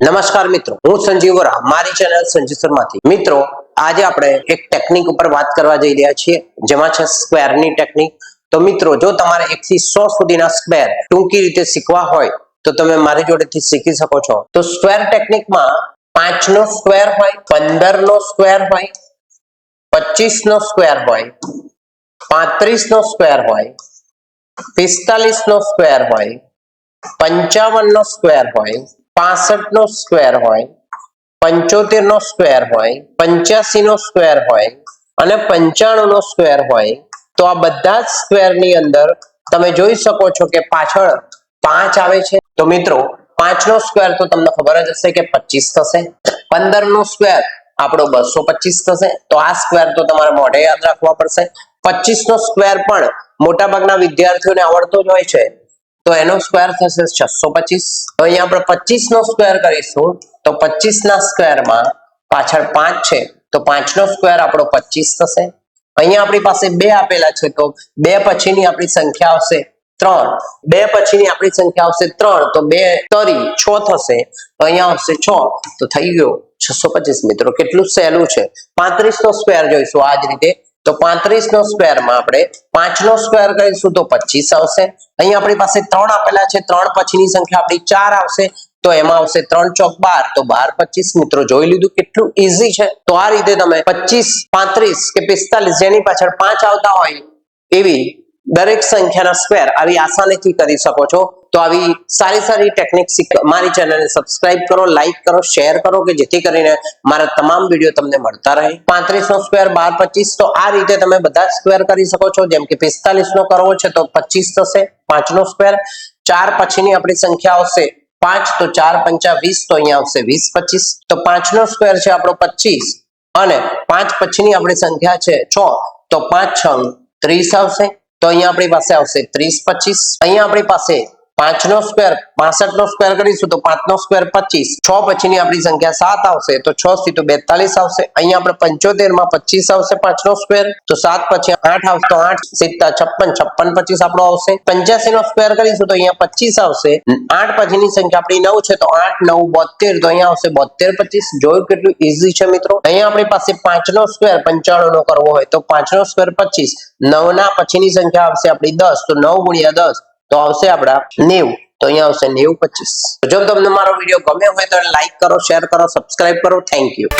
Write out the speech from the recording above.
નમસ્કાર મિત્રો, હું સંજીવ વરા, મારી ચેનલ સંજીવ શર્માથી. મિત્રો, આજે આપણે એક ટેકનિક ઉપર વાત કરવા જઈ રહ્યા છીએ, જેમાં છે સ્ક્વેરની ટેકનિક તો મિત્રો, જો તમારે એક થી સો સુધીના સ્ક્વેર ટૂંકી રીતે શીખવા હોય, તો તમે મારી જોડેથી શીખી શકો છો. તો સ્ક્વેર ટેકનિકમાં પાંચ નો સ્ક્વેર હોય પંદર નો સ્ક્વેર હોય પચીસ નો સ્ક્વેર હોય પાંત્રીસ નો સ્ક્વેર હોય પિસ્તાલીસ નો સ્ક્વેર હોય પંચાવન નો સ્ક્વેર હોય પાસઠ નો સ્ક્વેર હોય પંચોતેર નો સ્ક્વેર હોય પંચ્યાસી નો સ્ક્વેર હોય અને પંચાણું નો સ્ક્વેર હોય, તો આ બધા જ સ્ક્વેરની અંદર તમે જોઈ શકો છો કે પાછળ પાંચ આવે છે. તો મિત્રો પાંચ નો સ્ક્વેર તો તમને ખબર જ હશે કે પચીસ થશે. પંદર નો સ્ક્વેર આપણો બસો પચીસ થશે. તો આ સ્ક્વેર તો તમારે મોઢે યાદ રાખવા પડશે. પચીસ નો સ્ક્વેર પણ મોટાભાગના વિદ્યાર્થીઓને આવડતો જ હોય છે. તો એનો સ્ક્વેર થશે છસો પચીસ. અહીંયા આપણે પચીસ નો સ્ક્વેર કરીશું. તો પચીસ ના સ્ક્વેરમાં પાછળ પાંચ છે. તો પાંચ નો સ્ક્વેર આપણો પચીસ થશે. અહીંયા આપણી પાસે બે આપેલા છે. તો બે પછીની આપણી સંખ્યા આવશે ત્રણ. બે પછીની આપણી સંખ્યા આવશે ત્રણ. તો બે તરી છ થશે. અહીંયા આવશે છ. તો થઈ ગયો છસો પચીસ મિત્રો. કેટલું સહેલું છે. પાંત્રીસ નો સ્ક્વેર જોઈશું આ જ રીતે. તો પાંત્રીસ નો સ્ક્વેરમાં આપણે પાંચ નો સ્ક્વેર કરીશું તો પચીસ આવશે. અહીંયા આપણી પાસે ત્રણ આપેલા છે, ત્રણ પછીની સંખ્યા આપણી ચાર આવશે. તો એમાં આવશે ત્રણ ચોક બાર, તો બાર પચીસ. મિત્રો, જોઈ લીધું કેટલું ઈઝી છે. તો આ રીતે તમે પચીસ, પાંત્રીસ કે પિસ્તાલીસ જેની પાછળ પાંચ આવતા હોય એવી દરેક સંખ્યાના સ્ક્વેર આવી આસાનીથી કરી શકો છો. તો આવી સારી સારી ટેકનિક મારી ચેનલને સબસ્ક્રાઇબ કરો લાઈક કરો શેર કરો કે જેથી કરીને મારા તમામ વીડિયો તમને મળતા રહે. પાંત્રીસ નો સ્ક્વેર બાર પચીસ, તો આ રીતે તમે બધા સ્ક્વેર કરી શકો છો. જેમ કે પિસ્તાલીસ નો કરવો છે તો પચીસ થશે પાંચ નો સ્ક્વેર ચાર પછીની આપણી સંખ્યા આવશે પાંચ, તો ચાર પંચા વીસ, તો અહીંયા આવશે વીસ પચીસ. તો પાંચ નો સ્ક્વેર છે આપણો પચીસ અને પાંચ પછીની આપણી સંખ્યા છે છ, તો પાંચ છ, ત્રીસ આવશે. તો અહીંયા આપણી પાસે આવશે ત્રીસ પચીસ. અહીંયા આપણી પાસે પાંચ નો સ્ક્વેર પાસઠ નો સ્ક્વેર કરીશું તો પાંચ નો સ્ક્વેર પચીસ. છ પછીની આપણી સંખ્યા સાત આવશે તો છ સી તો બેતાલીસ આવશે. અહીંયા આપણે પંચોતેરમાં પચીસ આવશે પાંચ નો સ્ક્વેર તો સાત પછી આઠ આવશે તો આઠ, સિત્તા છપ્પન છપ્પન પચીસ આપણો આવશે. પંચ્યાસી નો સ્ક્વેર કરીશું તો અહીંયા પચીસ આવશે. આઠ પછીની સંખ્યા આપણી નવ છે તો આઠ, નવ બોતેર તો અહીંયા આવશે બોતેર પચીસ. જોયું કેટલું ઈઝી છે મિત્રો? અહીંયા આપણી પાસે પાંચ નો સ્ક્વેર પંચાણું નો કરવો હોય તો પાંચ નો સ્ક્વેર પચીસ. નવ ના પછીની સંખ્યા આવશે આપણી દસ, તો નવ ગુણ્યા દસ. તો આવશે આપણા નેવું. તો અહીંયા આવશે નેવું પચીસ. જો તમને મારો વીડિયો ગમ્યો હોય તો લાઈક કરો, શેર કરો સબસ્ક્રાઇબ કરો. Thank you